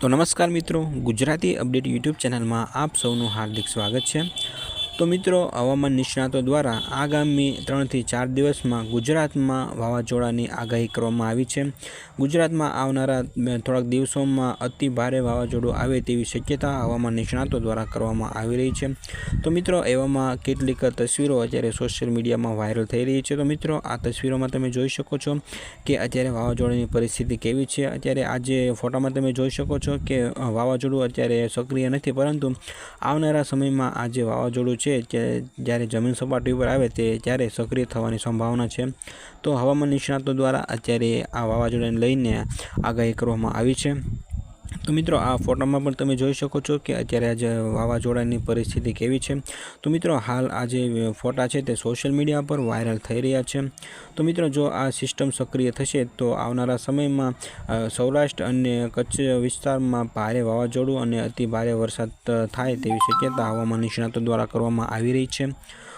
તો નમસ્કાર મિત્રો ગુજરાતી અપડેટ યુટ્યુબ ચેનલમાં આપ સૌનું હાર્દિક સ્વાગત છે. તો મિત્રો, હવામાન નિષ્ણાતો દ્વારા આગામી ત્રણથી ચાર દિવસમાં ગુજરાતમાં વાવાઝોડાની આગાહી કરવામાં આવી છે. ગુજરાતમાં આવનારા થોડાક દિવસોમાં અતિ ભારે વાવાઝોડું આવે તેવી શક્યતા હવામાન નિષ્ણાતો દ્વારા કરવામાં આવી રહી છે. તો મિત્રો, એવામાં કેટલીક તસવીરો અત્યારે સોશિયલ મીડિયામાં વાયરલ થઈ રહી છે. તો મિત્રો, આ તસવીરોમાં તમે જોઈ શકો છો કે અત્યારે વાવાઝોડાની પરિસ્થિતિ કેવી છે. અત્યારે આજે ફોટામાં તમે જોઈ શકો છો કે વાવાઝોડું અત્યારે સક્રિય નથી, પરંતુ આવનારા સમયમાં આ જે વાવાઝોડું છે. કે જ્યારે જમીન સપાટી ઉપર આવે તે ત્યારે સક્રિય થવાની સંભાવના છે. તો હવામાન નિષ્ણાતો દ્વારા અત્યારે આ વાવાઝોડાને લઈને આગાહી કરવામાં આવી છે. તો મિત્રો આ ફોટામાં પણ તમે જોઈ શકો છો કે અત્યારે આજે વાવાઝોડાની પરિસ્થિતિ કેવી છે. તો મિત્રો હાલ આ જે ફોટા છે તે સોશિયલ મીડિયા પર વાયરલ થઈ રહ્યા છે. તો મિત્રો જો આ સિસ્ટમ સક્રિય થશે તો આવનારા સમયમાં સૌરાષ્ટ્ર અને કચ્છ વિસ્તારમાં ભારે વાવાઝોડું અને અતિ ભારે વરસાદ થાય તેવી શક્યતા હવામાન નિષ્ણાતો દ્વારા કરવામાં આવી રહી છે.